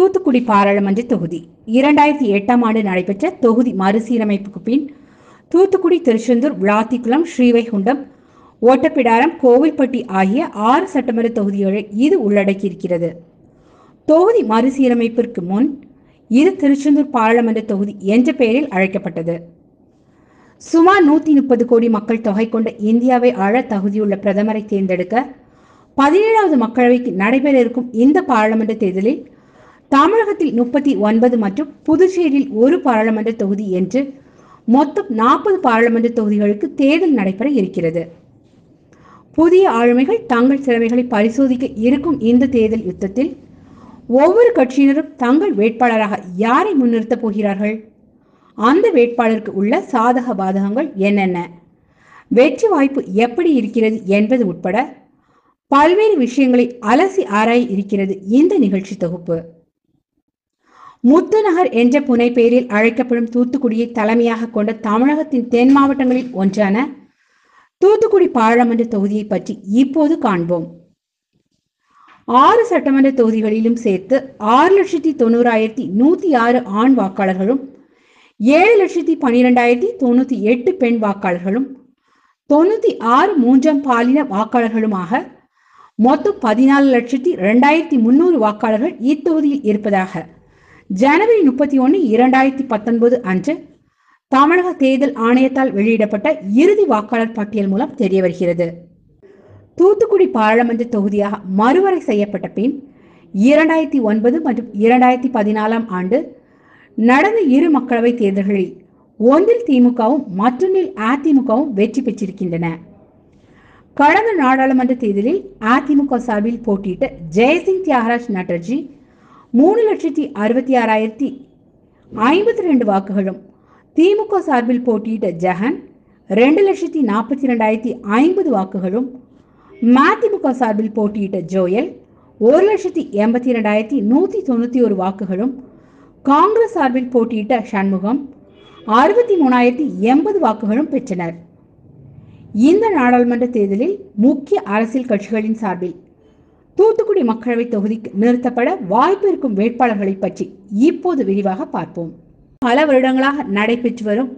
தூத்துக்குடி பாராளுமன்ற தொகுதி. இரண்டாயிரத்தி எட்டாம் ஆண்டு நடைபெற்ற தொகுதி மறுசீரமைப்புக்கு பின் தூத்துக்குடி திருச்செந்தூர் விளாத்திக்குளம் ஸ்ரீவைகுண்டம் ஓட்டப்பிடாரம் கோவில்பட்டி ஆகிய ஆறு சட்டமன்ற தொகுதிகளை இது உள்ளடக்கியிருக்கிறது. தொகுதி மறுசீரமைப்பிற்கு முன் இது திருச்செந்தூர் பாராளுமன்ற தொகுதி என்ற பெயரில் அழைக்கப்பட்டது. சுமார் நூற்றி முப்பது கோடி மக்கள் தொகை கொண்ட இந்தியாவை ஆழ தகுதியுள்ள பிரதமரை தேர்ந்தெடுக்க பதினேழாவது மக்களவைக்கு நடைபெற இருக்கும் இந்த பாராளுமன்ற தேர்தலில் தமிழகத்தில் முப்பத்தி ஒன்பது மற்றும் புதுச்சேரியில் ஒரு பாராளுமன்ற தொகுதி என்று மொத்தம் நாற்பது பாராளுமன்ற தொகுதிகளுக்கு தேர்தல் நடைபெற இருக்கிறது. புதிய ஆளுமைகள் தங்கள் திறமைகளை பரிசோதிக்க இருக்கும் இந்த தேர்தல் யுத்தத்தில் ஒவ்வொரு கட்சியினரும் தங்கள் வேட்பாளராக யாரை முன்னிறுத்தப் போகிறார்கள்? அந்த வேட்பாளருக்கு உள்ள சாதக பாதகங்கள் என்னென்ன? வெற்றி வாய்ப்பு எப்படி இருக்கிறது என்பது உட்பட பல்வேறு விஷயங்களை அலசி ஆராய இருக்கிறது இந்த நிகழ்ச்சி தொகுப்பு. முத்துநகர் என்ற புனை பெயரில் அழைக்கப்படும் தூத்துக்குடியை தலைமையாக கொண்ட தமிழகத்தின் தென் மாவட்டங்களில் ஒன்றான தூத்துக்குடி பாராளுமன்ற தொகுதியை பற்றி இப்போது காண்போம். ஆறு சட்டமன்ற தொகுதிகளிலும் சேர்த்து ஆறு லட்சத்தி தொண்ணூறாயிரத்தி நூத்தி ஆறு ஆண் வாக்காளர்களும் ஏழு லட்சத்தி பன்னிரெண்டாயிரத்தி தொண்ணூத்தி எட்டு பெண் வாக்காளர்களும் தொண்ணூத்தி ஆறு மூன்றாம் பாலின வாக்காளர்களுமாக மொத்தம் பதினாலு லட்சத்தி ரெண்டாயிரத்தி முன்னூறு வாக்காளர்கள் இத்தொகுதியில் இருப்பதாக ஜனவரி முப்பத்தி ஒன்று இரண்டாயிரத்தி பத்தொன்பது அன்று தமிழக தேர்தல் ஆணையத்தால் வெளியிடப்பட்ட இறுதி வாக்காளர் பட்டியல் மூலம் தெரிய வருகிறது தூத்துக்குடி பாராளுமன்ற தொகுதியாக மறுவரை செய்யப்பட்ட பின் இரண்டாயிரத்தி ஒன்பது மற்றும் இரண்டாயிரத்தி பதினாலாம் ஆண்டு நடந்த இரு மக்களவை தேர்தல்களில் ஒன்றில் திமுகவும் மற்றொன்றில் அதிமுகவும் வெற்றி பெற்றிருக்கின்றன. கடந்த நாடாளுமன்ற தேர்தலில் அதிமுக சார்பில் போட்டியிட்ட ஜெயசிங் தியாகராஜ் நட்டர்ஜி மூணு லட்சத்தி அறுபத்தி ஆறாயிரத்தி ஐம்பத்தி ரெண்டு வாக்குகளும் திமுக சார்பில் போட்டியிட்ட ஜெகன் ரெண்டு லட்சத்தி நாற்பத்தி ரெண்டாயிரத்தி ஐம்பது வாக்குகளும் மதிமுக சார்பில் போட்டியிட்ட ஜோயல் ஒரு லட்சத்தி எண்பத்தி ரெண்டாயிரத்தி நூற்றி தொண்ணூற்றி ஒரு வாக்குகளும் காங்கிரஸ் சார்பில் போட்டியிட்ட சண்முகம் அறுபத்தி மூணாயிரத்தி எண்பது வாக்குகளும் பெற்றனர். இந்த நாடாளுமன்ற தேர்தலில் முக்கிய அரசியல் கட்சிகளின் சார்பில் தூத்துக்குடி மக்களவை தொகுதிக்கு நிறுத்தப்பட வாய்ப்பு இருக்கும் வேட்பாளர்களை பற்றி இப்போது விரிவாக பார்ப்போம். பல வருடங்களாக நடைபெற்று வரும்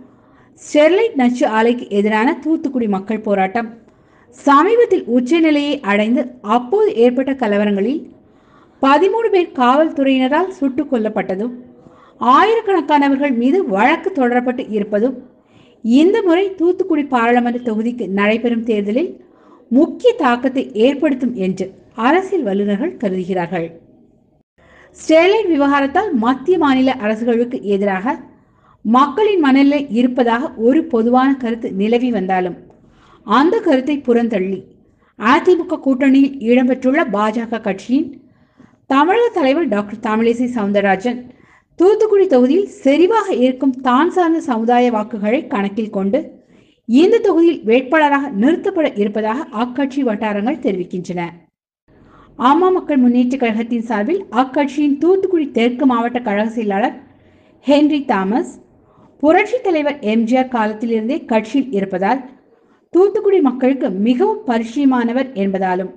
ஸ்டெர்லைட் நச்சு ஆலைக்கு எதிரான தூத்துக்குடி மக்கள் போராட்டம். சமீபத்தில் உச்சநிலையை அடைந்து அப்போது ஏற்பட்ட கலவரங்களில் பதிமூணு பேர் காவல்துறையினரால் சுட்டுக் கொல்லப்பட்டதும் ஆயிரக்கணக்கானவர்கள் மீது வழக்கு தொடரப்பட்டு இருப்பதும் இந்த முறை தூத்துக்குடி பாராளுமன்ற தொகுதிக்கு நடைபெறும் தேர்தலில் முக்கிய தாக்கத்தை ஏற்படுத்தும் என்று அரசியல் வல்லுநர்கள் கருதுகிறார்கள். ஸ்டெர்லைட் விவகாரத்தால் மத்திய மாநில அரசுகளுக்கு எதிராக மக்களின் மனநிலை இருப்பதாக ஒரு பொதுவான கருத்து நிலவி வந்தாலும் அந்த கருத்தை புறந்தள்ளி அதிமுக கூட்டணியில் இடம்பெற்றுள்ள பாஜக கட்சியின் தமிழக தலைவர் டாக்டர் தமிழிசை சவுந்தரராஜன் தூத்துக்குடி தொகுதியில் செறிவாக இருக்கும் தான் சார்ந்த சமுதாய வாக்குகளை கணக்கில் கொண்டு இந்த தொகுதியில் வேட்பாளராக நிறுத்தப்பட இருப்பதாக அக்கட்சி வட்டாரங்கள் தெரிவிக்கின்றன. ஆமா மக்கள் முன்னேற்ற கழகத்தின் சார்பில் அக்கட்சியின் தூத்துக்குடி தெற்கு மாவட்ட கழக செயலாளர் ஹென்றி தாமஸ் புரட்சி தலைவர் எம்ஜிஆர் காலத்திலிருந்தே கட்சியில் இருப்பதால் தூத்துக்குடி மக்களுக்கு மிகவும் பரிச்சயமானவர் என்பதாலும்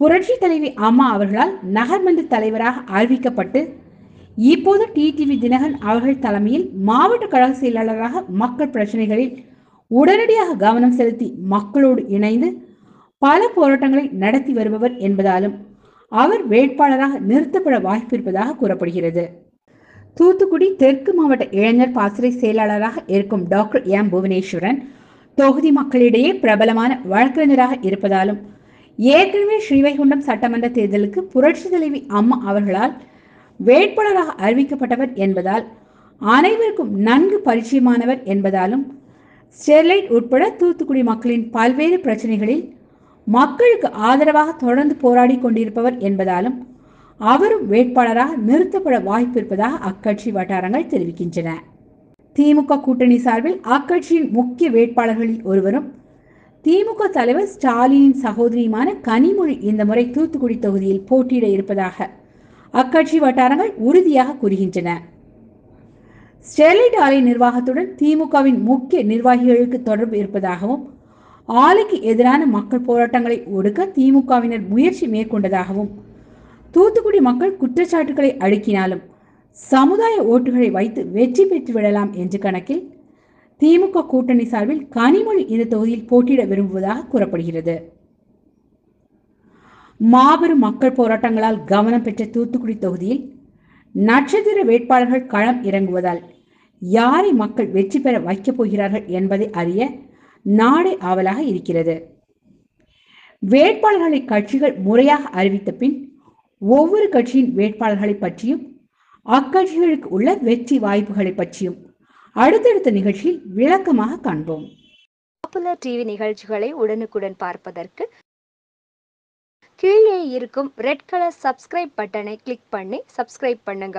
புரட்சி தலைவி அம்மா அவர்களால் நகர்மன்ற தலைவராக அறிவிக்கப்பட்டு இப்போது டிடிவி தினகரன் அவர்கள் தலைமையில் மாவட்ட கழக செயலாளராக மக்கள் பிரச்சனைகளில் உடனடியாக கவனம் செலுத்தி மக்களோடு இணைந்து பல போராட்டங்களை நடத்தி வருபவர் என்பதாலும் அவர் வேட்பாளராக நிறுத்தப்பட வாய்ப்பு இருப்பதாக கூறப்படுகிறது. தூத்துக்குடி தெற்கு மாவட்ட இளைஞர் பாசறை செயலாளராக இருக்கும் டாக்டர் எம் புவனேஸ்வரன் தொகுதி மக்களிடையே பிரபலமான வழக்கறிஞராக இருப்பதாலும் ஏற்கனவே ஸ்ரீவைகுண்டம் சட்டமன்ற தேர்தலுக்கு புரட்சி தலைவி அம்மா அவர்களால் வேட்பாளராக அறிவிக்கப்பட்டவர் என்பதால் அனைவருக்கும் நன்கு பரிச்சயமானவர் என்பதாலும் ஸ்டெர்லைட் உட்பட தூத்துக்குடி மக்களின் பல்வேறு பிரச்சனைகளில் மக்களுக்கு ஆதரவாக தொடர்ந்து போராடி கொண்டிருப்பவர் என்பதாலும் அவரும் வேட்பாளராக நிறுத்தப்பட வாய்ப்பு இருப்பதாக அக்கட்சி வட்டாரங்கள் தெரிவிக்கின்றன. திமுக கூட்டணி சார்பில் அக்கட்சியின் முக்கிய வேட்பாளர்களில் ஒருவரும் திமுக தலைவர் ஸ்டாலினின் சகோதரியுமான கனிமொழி இந்த முறை தூத்துக்குடி தொகுதியில் போட்டியிட இருப்பதாக அக்கட்சி வட்டாரங்கள் உறுதியாக கூறுகின்றன. ஸ்டெர்லைட் ஆலை நிர்வாகத்துடன் திமுகவின் முக்கிய நிர்வாகிகளுக்கு தொடர்பு இருப்பதாகவும் ஆலைக்கு எதிரான மக்கள் போராட்டங்களை ஒடுக்க திமுகவினர் முயற்சி மேற்கொண்டதாகவும் தூத்துக்குடி மக்கள் குற்றச்சாட்டுகளை அடுக்கினாலும் சமுதாய ஓட்டுகளை வைத்து வெற்றி பெற்று விடலாம் என்ற கணக்கில் திமுக கூட்டணி சார்பில் கனிமொழி இந்த தொகுதியில் போட்டியிட விரும்புவதாக கூறப்படுகிறது. மாபெரும் மக்கள் போராட்டங்களால் கவனம் பெற்ற தூத்துக்குடி தொகுதியில் நட்சத்திர வேட்பாளர்கள் களம் இறங்குவதால் யாரை மக்கள் வெற்றி பெற வைக்கப் போகிறார்கள் என்பதை அறிய நாடே ஆவலாக இருக்கிறது. வேட்பாளர்களை கட்சிகள் முறையாக அறிவித்த பின் ஒவ்வொரு கட்சியின் வேட்பாளர்களை பற்றியும் அக்கட்சிகளுக்கு உள்ள வெற்றி வாய்ப்புகளை பற்றியும் அடுத்தடுத்த நிகழ்ச்சியில் விளக்கமாக காண்போம். பாப்புலர் டிவி நிகழ்ச்சிகளை உடனுக்குடன் பார்ப்பதற்கு கீழே இருக்கும் ரெட் கலர் சப்ஸ்கிரைப் பட்டனை கிளிக் பண்ணி சப்ஸ்கிரைப் பண்ணுங்க.